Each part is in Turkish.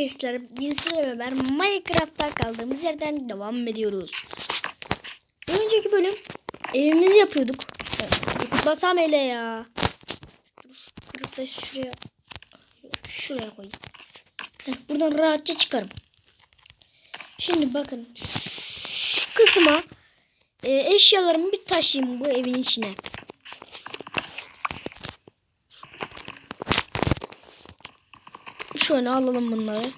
arkadaşlar bizlerle beraber Minecraft'ta kaldığımız yerden devam ediyoruz. Önceki bölüm evimizi yapıyorduk. Basam hele ya. Dur kırıp da şuraya şuraya koyayım. Heh, buradan rahatça çıkarım. Şimdi bakın şu kısma e, eşyalarımı bir taşıyayım bu evin içine. Şöyle alalım bunları.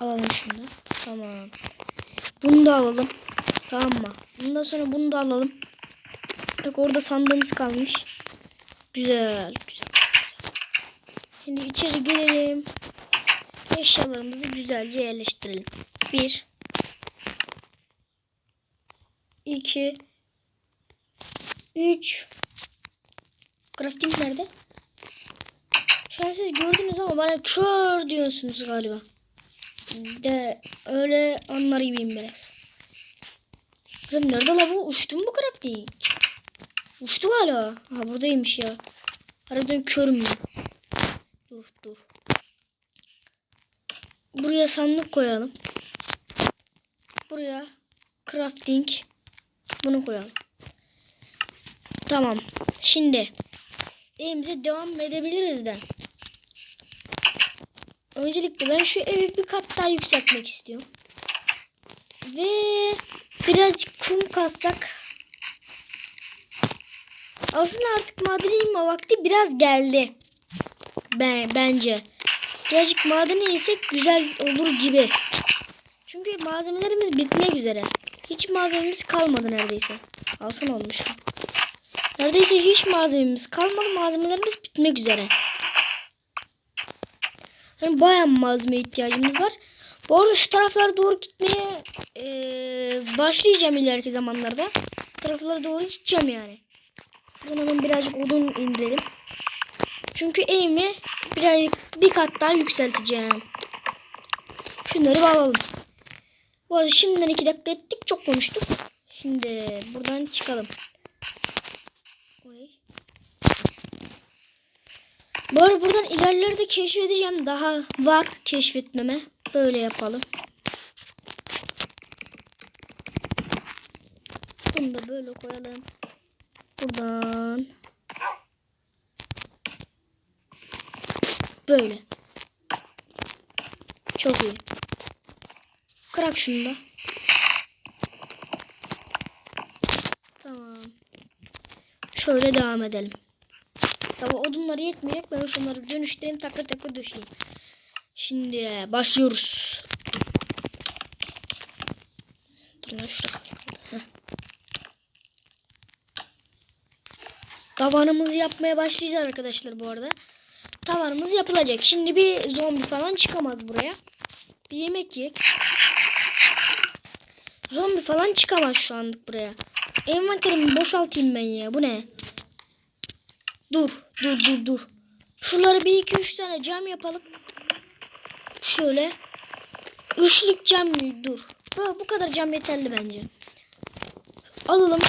Alalım şimdi. Tamam. Bunu da alalım. Tamam mı? Bundan sonra bunu da alalım. Bak orada sandığımız kalmış. Güzel. Güzel. Şimdi içeri girelim. Eşyalarımızı güzelce yerleştirelim. Bir. iki, Üç. Crafting nerede? Şu siz gördünüz ama bana kör diyorsunuz galiba. De öyle anlar gibiyim biraz. Kızım nerede la bu? Uçtu mu bu crafting? Uçtu hala. Ha buradaymış ya. Harbiden körüm ben. Dur dur. Buraya sandık koyalım. Buraya crafting. Bunu koyalım. Tamam. Şimdi evimize devam edebiliriz de. Öncelikle ben şu evi bir kat daha yükseltmek istiyorum. Ve birazcık kum kazsak. Aslında artık madene inme vakti biraz geldi. Ben, bence. Birazcık madene insek güzel olur gibi. Çünkü malzemelerimiz bitmek üzere. Hiç malzememiz kalmadı neredeyse. Alsın olmuş. Neredeyse hiç malzememiz kalmadı. Malzemelerimiz bitmek üzere. Yani bayağı malzeme ihtiyacımız var. Bu arada şu taraflara doğru gitmeye ee, başlayacağım ileriki zamanlarda. Bu taraflara doğru gideceğim yani. Şuradan hemen birazcık odun indirelim. Çünkü eğimi birazcık bir kat daha yükselteceğim. Şunları bir alalım. Bu arada şimdiden iki dakika ettik. Çok konuştuk. Şimdi buradan çıkalım. Orayı. Bu arada buradan ilerlerde keşfedeceğim. Daha var keşfetmeme. Böyle yapalım. Bunu da böyle koyalım. Buradan. Böyle. Çok iyi. Kırak şunu da. Tamam. Şöyle devam edelim. Tabi odunlar yetmeyecek. Ben şunları dönüştüreyim takır takır döşeyim. Şimdi başlıyoruz. Dur lan şurada kaldı. Heh. Tavanımızı yapmaya başlayacağız arkadaşlar bu arada. Tavanımız yapılacak. Şimdi bir zombi falan çıkamaz buraya. Bir yemek yiyek. Zombi falan çıkamaz şu anlık buraya. Envanterimi boşaltayım ben ya. Bu ne? Dur. Dur dur dur. Şunları bir iki üç tane cam yapalım. Şöyle. Üçlük cam dur. Bu, bu kadar cam yeterli bence. Alalım.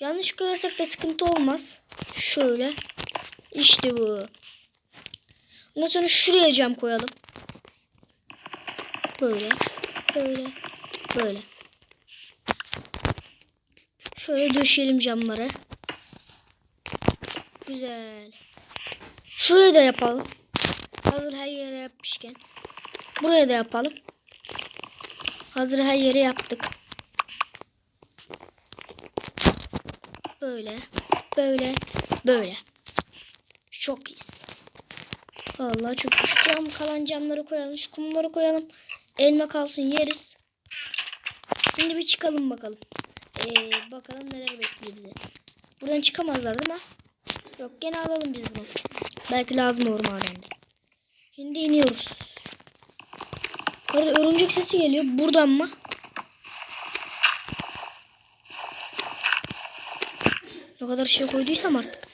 Yanlış koyarsak da sıkıntı olmaz. Şöyle. İşte bu. Ondan sonra şuraya cam koyalım. Böyle. Böyle. Böyle. Şöyle döşeyelim camları. Güzel. Şuraya da yapalım. Hazır her yere yapmışken. Buraya da yapalım. Hazır her yere yaptık. Böyle. Böyle. Böyle. Çok iyiyiz. Vallahi çok iyi. Cam kalan camları koyalım. Şu kumları koyalım. Elma kalsın yeriz. Şimdi bir çıkalım bakalım. Ee, bakalım neler bekliyor bize. Buradan çıkamazlar değil mi? Yok gene alalım biz bunu. Belki lazım olur madende. Şimdi iniyoruz. Orada örümcek sesi geliyor. Buradan mı? Ne kadar şey koyduysam artık.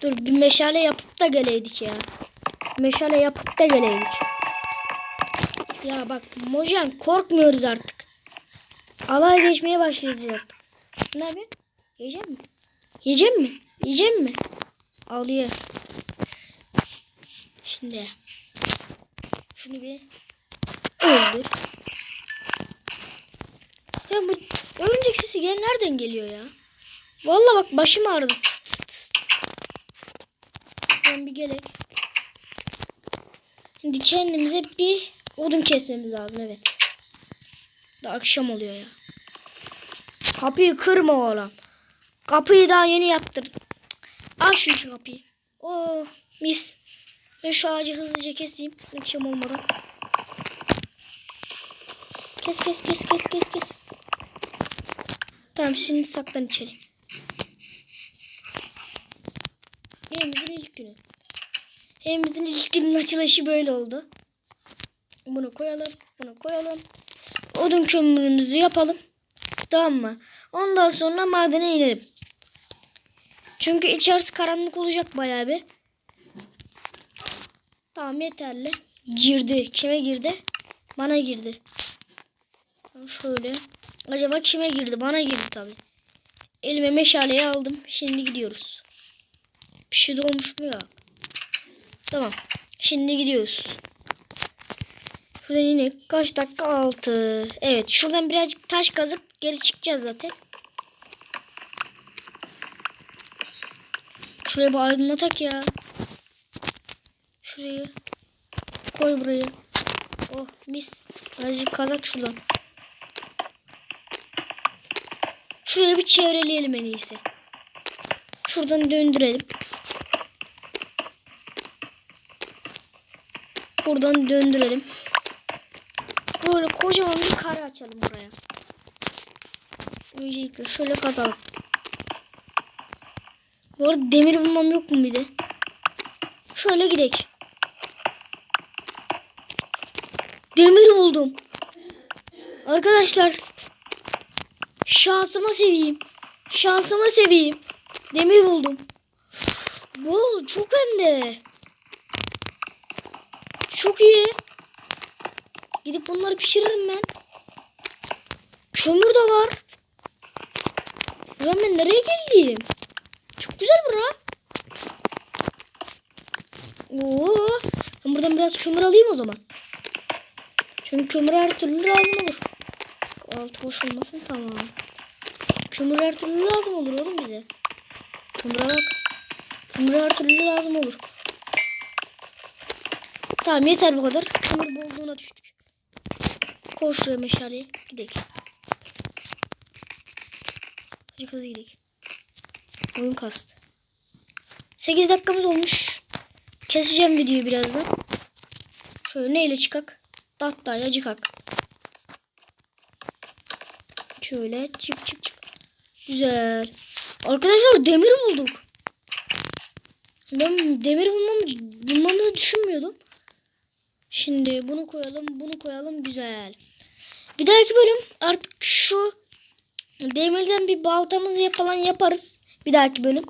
Dur bir meşale yapıp da geleydik ya. Meşale yapıp da geleydik. Ya bak Mojan korkmuyoruz artık. Alay geçmeye başlayacağız artık. Ne yapıyorsun? Yiyecek mi? Yiyecek mi? Yiyecek mi? Al ye. Şimdi şunu bir öldür. Ya bu örümcek sesi gel nereden geliyor ya? Vallahi bak başım ağrıdı. Ben bir gerek. Şimdi kendimize bir odun kesmemiz lazım evet. Da akşam oluyor ya. Kapıyı kırma oğlum. Kapıyı daha yeni yaptırdım. Al şu iki kapıyı. Oh mis. Ben şu ağacı hızlıca keseyim. Akşam olmadan. Kes kes kes kes kes kes. Tamam şimdi saklan içeri. Evimizin ilk günü. Evimizin ilk günün açılışı böyle oldu. Bunu koyalım. Bunu koyalım. Odun kömürümüzü yapalım. Tamam mı? Ondan sonra madene inelim. Çünkü içerisi karanlık olacak bayağı bir. Tamam yeterli. Girdi. Kime girdi? Bana girdi. Şöyle. Acaba kime girdi? Bana girdi tabii. Elime meşaleyi aldım. Şimdi gidiyoruz. Bir şey de olmuş mu ya? Tamam. Şimdi gidiyoruz. Şuradan yine kaç dakika? 6. Evet. Şuradan birazcık taş kazıp geri çıkacağız zaten. Şuraya bir aydınlatak ya. Şurayı koy buraya. Oh mis. Azıcık kazak şuradan. Şuraya bir çevreleyelim en iyisi. Şuradan döndürelim. Buradan döndürelim. Böyle kocaman bir kare açalım buraya. Öncelikle şöyle kazalım. Bu arada demir bulmam yok mu bir de? Şöyle gidelim. Demir buldum. Arkadaşlar şansıma seveyim. Şansıma seveyim. Demir buldum. Bol çok hem de. Çok iyi. Gidip bunları pişiririm ben. Kömür de var. Ulan ben nereye geldim? Çok güzel bura. Oo, ben buradan biraz kömür alayım o zaman. Çünkü kömür her türlü lazım olur. Altı boş olmasın tamam. Kömür her türlü lazım olur oğlum bize. Kömüre bak. Kömür her türlü lazım olur. Tamam yeter bu kadar. Kömür bolluğuna düştük. Koş şuraya meşaleyi. Gidelim. Hadi hızlı gidelim. Oyun kastı. 8 dakikamız olmuş. Keseceğim videoyu birazdan. Şöyle neyle çıkak? Tahtayla çıkak. Şöyle çık çık çık. Güzel. Arkadaşlar demir bulduk. Ben demir bulmam, bulmamızı düşünmüyordum. Şimdi bunu koyalım, bunu koyalım. Güzel. Bir dahaki bölüm artık şu demirden bir baltamızı falan yaparız. Bir dahaki bölüm.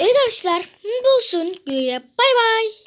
Evet arkadaşlar. Bu olsun. Bay bay.